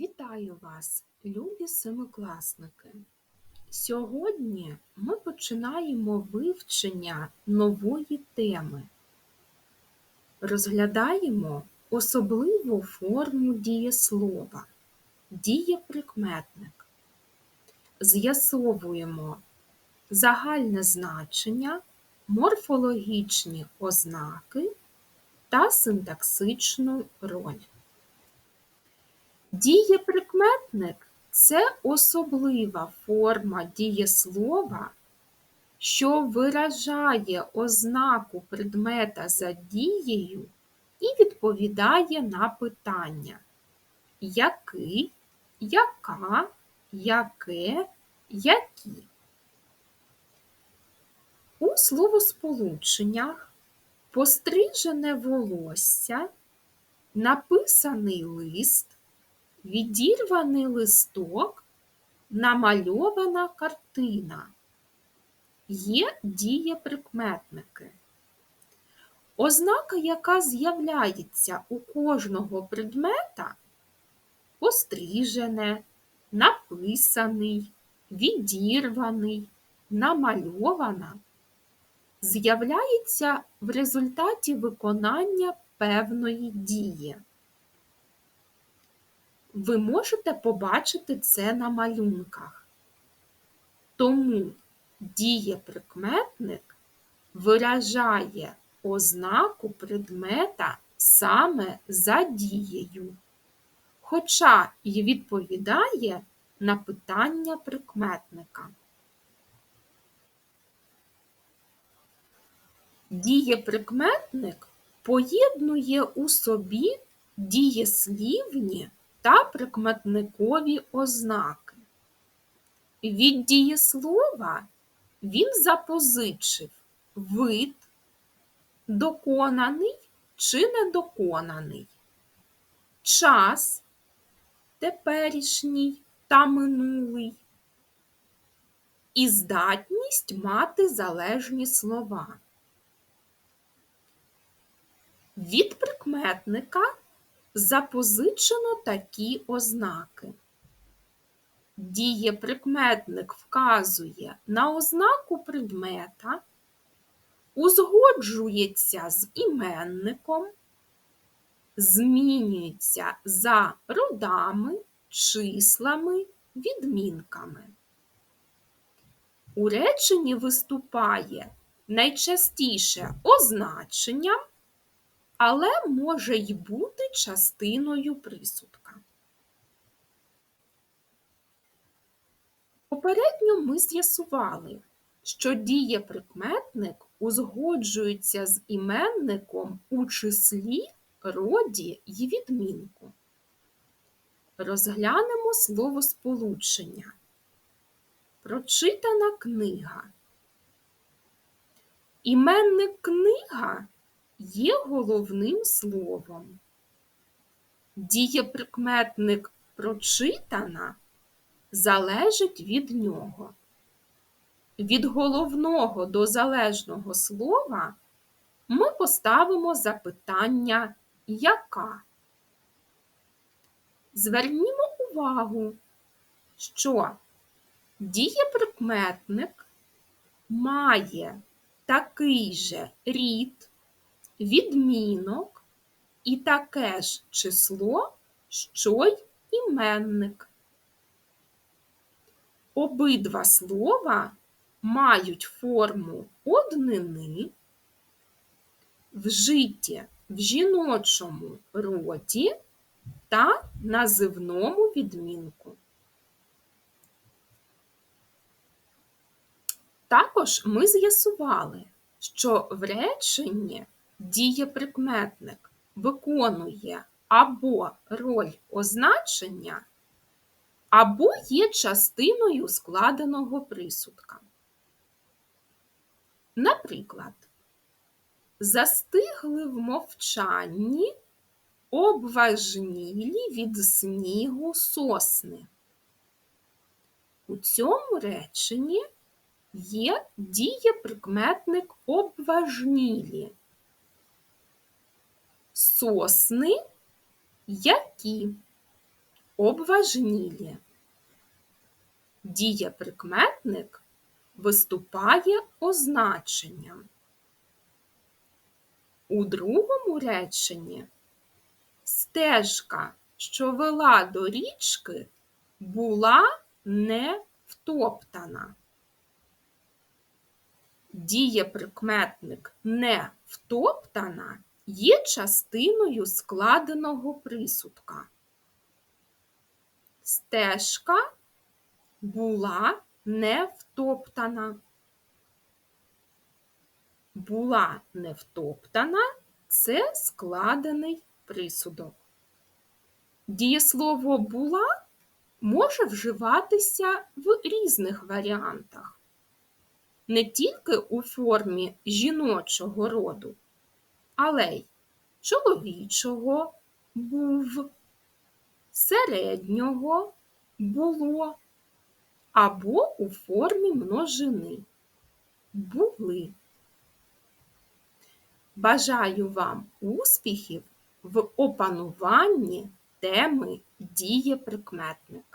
Вітаю вас, любі семикласники! Сьогодні ми починаємо вивчення нової теми. Розглядаємо особливу форму дієслова, дієприкметник. З'ясовуємо загальне значення, морфологічні ознаки та синтаксичну роль. Дієприкметник це особлива форма дієслова, що виражає ознаку предмета за дією і відповідає на питання який, яка, яке, які. У словосполученнях пострижене волосся, написаний лист відірваний листок, намальована картина. Є дієприкметники. Ознака, яка з'являється у кожного предмета, пострижене, написаний, відірваний, намальована, з'являється в результаті виконання певної дії. Ви можете побачити це на малюнках. Тому дієприкметник виражає ознаку предмета саме за дією, хоча й відповідає на питання прикметника. Дієприкметник поєднує у собі дієслівні та прикметникові ознаки. Від дієслова він запозичив вид, доконаний чи недоконаний, час теперішній та минулий, і здатність мати залежні слова. Від прикметника запозичено такі ознаки. Дієприкметник вказує на ознаку предмета, узгоджується з іменником, змінюється за родами, числами, відмінками. У реченні виступає найчастіше означенням але може й бути частиною присудка. Попередньо ми з'ясували, що дієприкметник узгоджується з іменником у числі, роді й відмінку. Розглянемо словосполучення. Прочитана книга. Іменник книга є головним словом. Дієприкметник прочитана залежить від нього. Від головного до залежного слова ми поставимо запитання яка. Звернімо увагу, що дієприкметник має такий же рід, відмінок і таке ж число, що й іменник. Обидва слова мають форму однини, вжиті в жіночому роді та називному відмінку. Також ми з'ясували, що в реченні дієприкметник виконує або роль означення, або є частиною складеного присудка. Наприклад, застигли в мовчанні обважнілі від снігу сосни. У цьому реченні є дієприкметник обважнілі сосни які обважнілі. Дієприкметник виступає означенням. У другому реченні стежка, що вела до річки, була не втоптана. Дієприкметник не втоптана є частиною складеного присудка. Стежка була не втоптана. Була не втоптана це складений присудок. Дієслово була може вживатися в різних варіантах, не тільки у формі жіночого роду, але й чоловічого був, середнього було або у формі множини були. Бажаю вам успіхів в опануванні теми дієприкметник.